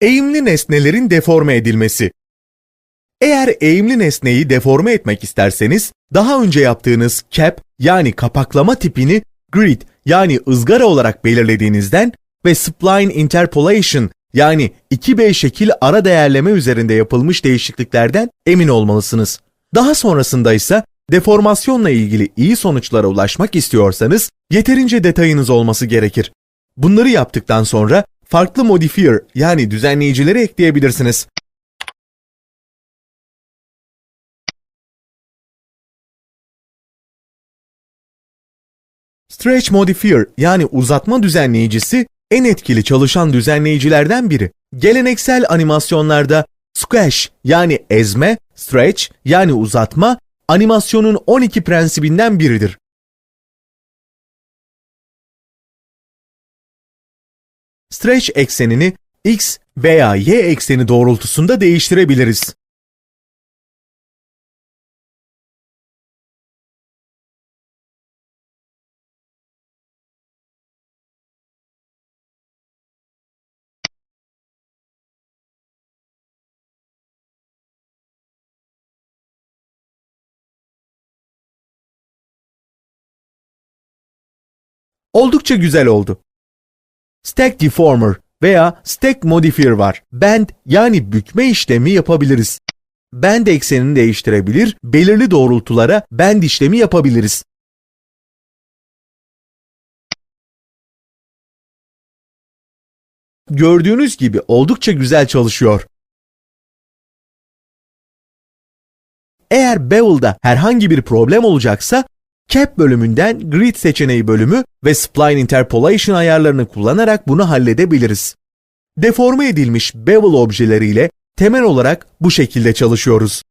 Eğimli nesnelerin deforme edilmesi. Eğer eğimli nesneyi deforme etmek isterseniz, daha önce yaptığınız cap yani kapaklama tipini grid yani ızgara olarak belirlediğinizden ve spline interpolation yani 2B şekil ara değerleme üzerinde yapılmış değişikliklerden emin olmalısınız. Daha sonrasında ise deformasyonla ilgili iyi sonuçlara ulaşmak istiyorsanız yeterince detayınız olması gerekir. Bunları yaptıktan sonra farklı modifier yani düzenleyicileri ekleyebilirsiniz. Stretch Modifier yani uzatma düzenleyicisi en etkili çalışan düzenleyicilerden biri. Geleneksel animasyonlarda squash yani ezme, stretch yani uzatma animasyonun 12 prensibinden biridir. Stretch eksenini x veya y ekseni doğrultusunda değiştirebiliriz. Oldukça güzel oldu. Stack Deformer veya Stack Modifier var. Bend yani bükme işlemi yapabiliriz. Bend eksenini değiştirebilir, belirli doğrultulara bend işlemi yapabiliriz. Gördüğünüz gibi oldukça güzel çalışıyor. Eğer Bevel'da herhangi bir problem olacaksa Cap bölümünden Grid seçeneği bölümü ve Spline Interpolation ayarlarını kullanarak bunu halledebiliriz. Deforme edilmiş bevel objeleriyle temel olarak bu şekilde çalışıyoruz.